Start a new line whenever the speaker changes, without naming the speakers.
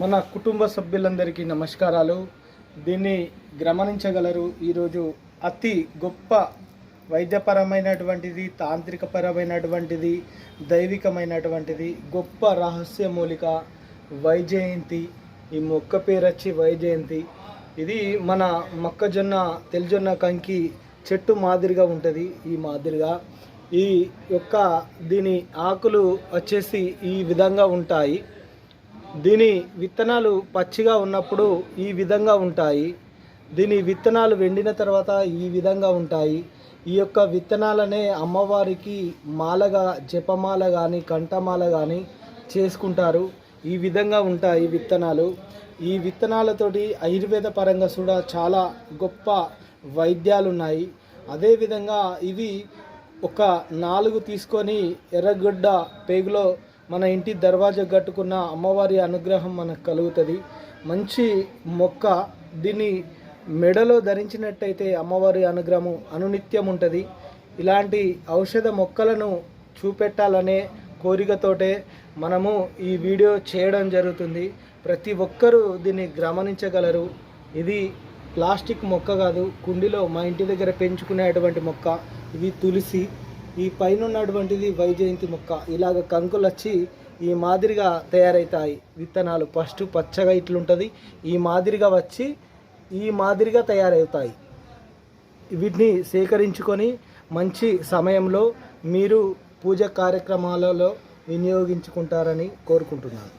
మన కుటుంబ సభ్యులందరికీ నమస్కారాలు. దీన్ని గమనించగలరు. ఈరోజు అతి గొప్ప వైద్యపరమైనటువంటిది తాంత్రికపరమైనటువంటిది దైవికమైనటువంటిది గొప్ప రహస్యమూలిక వైజయంతి. ఈ మొక్క పేరొచ్చి వైజయంతి. ఇది మన మొక్కజొన్న తెల్లజొన్న కంకి చెట్టు మాదిరిగా ఉంటుంది ఈ మాదిరిగా. ఈ యొక్క దీని ఆకులు వచ్చేసి ఈ విధంగా ఉంటాయి. దీని విత్తనాలు పచ్చిగా ఉన్నప్పుడు ఈ విధంగా ఉంటాయి. దీని విత్తనాలు వెండిన తర్వాత ఈ విధంగా ఉంటాయి. ఈ యొక్క విత్తనాలనే అమ్మవారికి మాలగా జపమాల కానీ కంఠమాల కానీ చేసుకుంటారు. ఈ విధంగా ఉంటాయి విత్తనాలు. ఈ విత్తనాలతోటి ఆయుర్వేద పరంగా కూడా చాలా గొప్ప వైద్యాలు ఉన్నాయి అదేవిధంగా ఇవి ఒక నాలుగు తీసుకొని ఎర్రగడ్డ పేగులో మన ఇంటి దర్వాజా కట్టుకున్న అమ్మవారి అనుగ్రహం మనకు కలుగుతుంది. మంచి మొక్క దీన్ని మెడలో ధరించినట్టయితే అమ్మవారి అనుగ్రహం అనునిత్యం ఉంటుంది. ఇలాంటి ఔషధ మొక్కలను చూపెట్టాలనే కోరికతోటే మనము ఈ వీడియో చేయడం జరుగుతుంది. ప్రతి ఒక్కరూ దీన్ని గమనించగలరు. ఇది ప్లాస్టిక్ మొక్క కాదు కుండీలో మా ఇంటి దగ్గర పెంచుకునేటువంటి మొక్క. ఇది తులసి. ఈ పైన ఉన్నటువంటిది వైజయంతి మొక్క. ఇలాగ కంకులు వచ్చి ఈ మాదిరిగా తయారవుతాయి విత్తనాలు ఫస్ట్ పచ్చగా ఇట్లుంటుంది. ఈ మాదిరిగా వచ్చి ఈ మాదిరిగా తయారవుతాయి. వీటిని సేకరించుకొని మంచి సమయంలో మీరు పూజ కార్యక్రమాలలో వినియోగించుకుంటారని కోరుకుంటున్నాను.